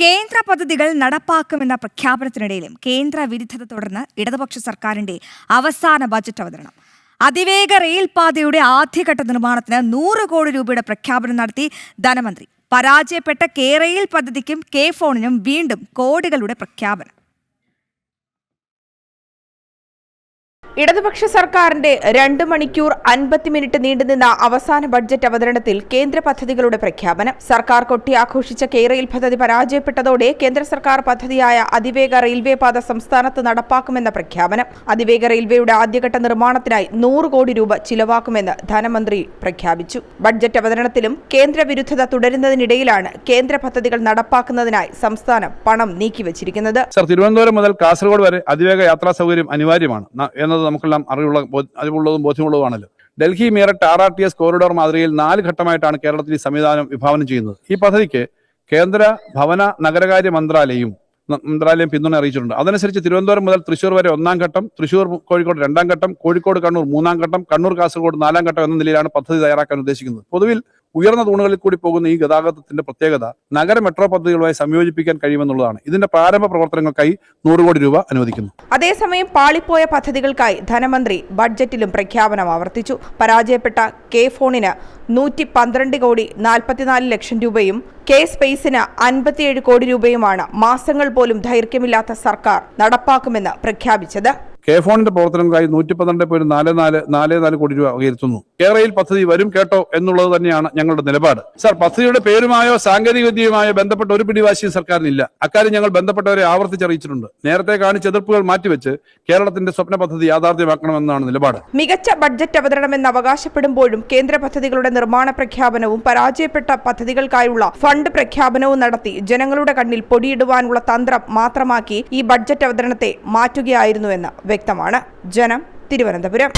കേന്ദ്ര പദ്ധതികൾ നടപ്പാക്കുമെന്ന പ്രഖ്യാപനത്തിനിടയിലും കേന്ദ്ര വിരുദ്ധത തുടർന്ന് ഇടതുപക്ഷ സർക്കാരിന്റെ അവസാന ബജറ്റ് അവതരണം. അതിവേഗ റെയിൽപാതയുടെ ആദ്യഘട്ട നിർമ്മാണത്തിന് നൂറ് കോടി രൂപയുടെ പ്രഖ്യാപനം നടത്തി ധനമന്ത്രി. പരാജയപ്പെട്ട കെ റെയിൽ പദ്ധതിക്കും കെ ഫോണിനും വീണ്ടും കോടികളുടെ പ്രഖ്യാപനം. ഇടതുപക്ഷ സർക്കാരിന്റെ രണ്ട് മണിക്കൂർ അൻപത്തി മിനിറ്റ് നീണ്ടുനിന്ന അവസാന ബഡ്ജറ്റ് അവതരണത്തിൽ കേന്ദ്ര പദ്ധതികളുടെ പ്രഖ്യാപനം. സർക്കാർ കൊട്ടിയാഘോഷിച്ച കേരയിൽ പദ്ധതി പരാജയപ്പെട്ടതോടെ കേന്ദ്ര സർക്കാർ പദ്ധതിയായ അതിവേഗ റെയിൽവേ പാത സംസ്ഥാനത്ത് നടപ്പാക്കുമെന്ന പ്രഖ്യാപനം. അതിവേഗ റെയിൽവേയുടെ ആദ്യഘട്ട നിർമ്മാണത്തിനായി നൂറ് കോടി രൂപ ചിലവാക്കുമെന്ന് ധനമന്ത്രി പ്രഖ്യാപിച്ചു. ബഡ്ജറ്റ് അവതരണത്തിലും കേന്ദ്ര വിരുദ്ധത തുടരുന്നതിനിടയിലാണ് കേന്ദ്ര പദ്ധതികൾ നടപ്പാക്കുന്നതിനായി സംസ്ഥാനം പണം നീക്കിവച്ചിരിക്കുന്നത്. തിരുവനന്തപുരം മുതൽ കാസർഗോഡ് വരെ അതിവേഗ യാത്രാ സൗകര്യം അനിവാര്യമാണ്. ന- എന്നത് നമുക്കെല്ലാം അറിവുള്ള അറിവുള്ളതും ബോധ്യമുള്ളതുമാണല്ലോ. Delhi Meerut R R T S corridor മാതൃകയിൽ നാല് ഘട്ടമായിട്ടാണ് കേരളത്തിൽ ഈ സംവിധാനം വിഭാവനം ചെയ്യുന്നത്. ഈ പദ്ധതിക്ക് കേന്ദ്ര ഭവന നഗരകാര്യ മന്ത്രാലയം മന്ത്രാലയം പിന്തുണ അറിയിച്ചിട്ടുണ്ട്. അതനുസരിച്ച് തിരുവനന്തപുരം മുതൽ തൃശൂർ വരെ ഒന്നാം ഘട്ടം തൃശൂർ കോഴിക്കോട് രണ്ടാം ഘട്ടം കോഴിക്കോട് കണ്ണൂർ മൂന്നാം ഘട്ടം കണ്ണൂർ കാസർഗോഡ് നാലാം ഘട്ടം എന്ന നിലയിലാണ് പദ്ധതി തയ്യാറാക്കാൻ ഉദ്ദേശിക്കുന്നത്. പൊതുവിൽ ഉയർന്ന തൂണുകളിൽ കൂടി പോകുന്ന ഈ ഗതാഗതത്തിന്റെ പ്രത്യേകത നഗര മെട്രോ പദ്ധതികളുമായി സംയോജിപ്പിക്കാൻ കഴിയുമെന്നുള്ളതാണ്. ഇതിന്റെ പ്രാരംഭ പ്രവർത്തനങ്ങൾക്കായി നൂറ് കോടി രൂപ അനുവദിക്കുന്നു. അതേസമയം പാളിപ്പോയ പദ്ധതികൾക്കായി ധനമന്ത്രി ബഡ്ജറ്റിലും പ്രഖ്യാപനം ആവർത്തിച്ചു. പരാജയപ്പെട്ട കെ ഫോണിന് നൂറ്റി പന്ത്രണ്ട് കോടി നാൽപ്പത്തിനാല് ലക്ഷം രൂപയും കെ സ്പേസിന് അൻപത്തിയേഴ് കോടി രൂപയുമാണ് മാസങ്ങൾ പോലും ദൈർഘ്യമില്ലാത്ത സർക്കാർ നടപ്പാക്കുമെന്ന് പ്രഖ്യാപിച്ചത്. കെ ഫോണിന്റെ പ്രവർത്തനങ്ങൾക്കായി നൂറ്റി പന്ത്രണ്ട് പോയിന്റ് നാല് നാല് നാല് നാല് കോടി രൂപ വകയിരുത്തുന്നു കേരളയിൽ പദ്ധതി വരും കേട്ടോ എന്നുള്ളത് തന്നെയാണ് ഞങ്ങളുടെ നിലപാട്. സാർ പദ്ധതിയുടെ പേരുമായോ സാങ്കേതിക വിദ്യയുമായോ ബന്ധപ്പെട്ട ഒരു പിടിവാശിയും സർക്കാരിനില്ല. അക്കാര്യം ഞങ്ങൾ ബന്ധപ്പെട്ടവരെ ആവർത്തിച്ചറിയിച്ചിട്ടുണ്ട്. നേരത്തെ കാണിച്ച എതിർപ്പുകൾ മാറ്റിവെച്ച് കേരളത്തിന്റെ സ്വപ്ന പദ്ധതി യാഥാർത്ഥ്യമാക്കണമെന്നാണ് നിലപാട്. മികച്ച ബഡ്ജറ്റ് അവതരണമെന്ന് അവകാശപ്പെടുമ്പോഴും കേന്ദ്ര പദ്ധതികളുടെ നിർമ്മാണ പ്രഖ്യാപനവും പരാജയപ്പെട്ട പദ്ധതികൾക്കായുള്ള ഫണ്ട് പ്രഖ്യാപനവും നടത്തി ജനങ്ങളുടെ കണ്ണിൽ പൊടിയിടുവാനുള്ള തന്ത്രം മാത്രമാക്കി ഈ ബഡ്ജറ്റ് അവതരണത്തെ മാറ്റുകയായിരുന്നുവെന്ന് വ്യക്തമാണ്. ജനം തിരുവനന്തപുരം.